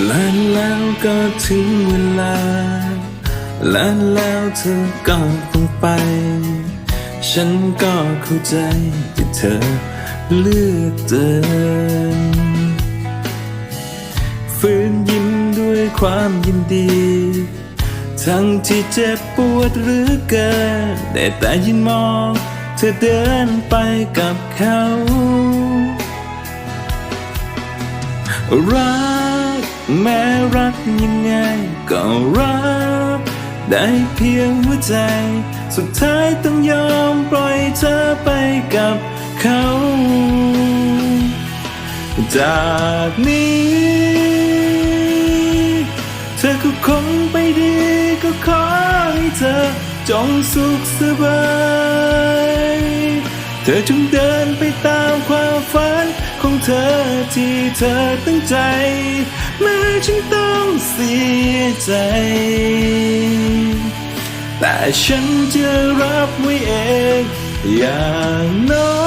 และแล้วก็ถึงเวลา และแล้วเธอก็ต้องไป ฉันก็เข้าใจที่เธอเลือกเดินฝืนยิ้มด้วยความยินดี ทั้งที่เจ็บปวดหรือเกินได้แต่ยินมอง เธอเดินไปกับเขารัก แม้รักยังไงก็รัก ได้เพียงหัวใจ สุดท้ายต้องยอมปล่อยเธอไปกับเขา จากนี้ เธอก็คงไปดีก็ขอให้เธอจงสุขสบาย เธอจงเดินไปตามความฝันของเธอที่เธอตั้งใจ แม้ฉันต้องเสียใจ แต่ฉันจะรับไว้เองอย่างน้อ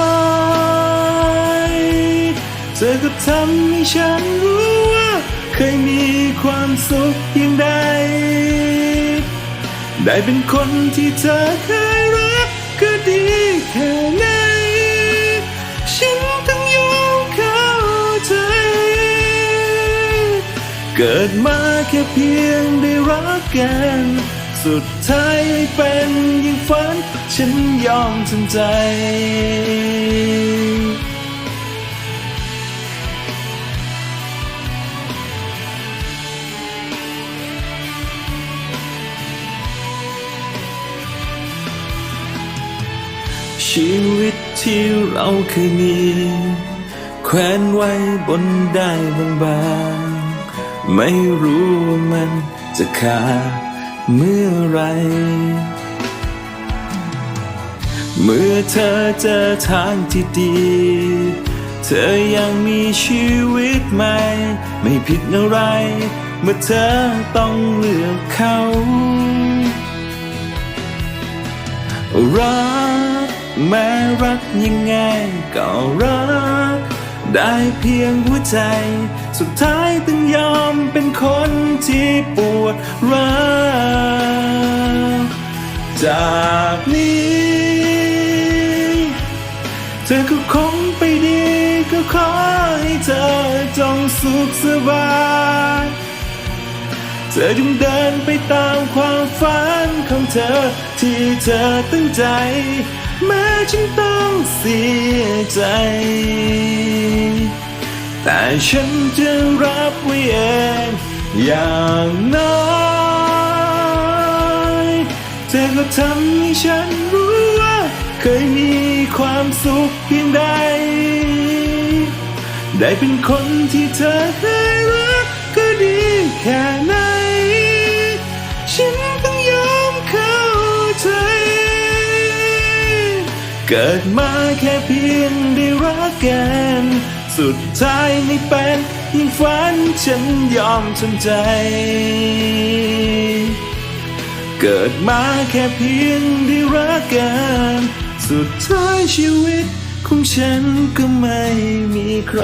ยเธอก็ทำให้ฉันรู้ว่า เคยมีความสุขเพียงใดได้เป็นคนที่เธอเคยรักก็ดีแค่ไหน เกิดมาแค่เพียงได้รักกัน สุดท้ายเป็นอย่งฝัน ฉันยอมทำใจ ชีวิตที่เราเคยมี แขวนไว้บนได้บาง ไม่รู้ว่ามันจะขาดเมื่อไร เมื่อเธอเจอทางที่ดี เธอยังมีชีวิตใหม่ ไม่ผิดอะไร เมื่อเธอต้องเลือกเขารักแม้รักยังไงก็รัก ได้เพียงหัวใจ สุดท้ายต้องยอมเป็นคนที่ปวดร้าวจากนี้ เธอก็คงไปดีก็ขอให้เธอจงสุขสบายเธอจงเดินไปตามความฝันของเธอที่เธอตั้งใจ แม้ฉันต้องเสียใจ แต่ฉันจะรับไว้เองอย่างน้อยเธอก็ทำให้ฉันรู้ว่า เคยมีความสุขเพียงใด ได้เป็นคนที่เธอเคยรักก็ดีแค่ไหน กิดมาแค่เพียงได้รักกัน สุดท้ายไม่เป็นยิ่งฝันฉันยอมทำใจ เกิดมาแค่เพียงได้รักกัน สุดท้ายชีวิตของฉันก็ไม่มีใคร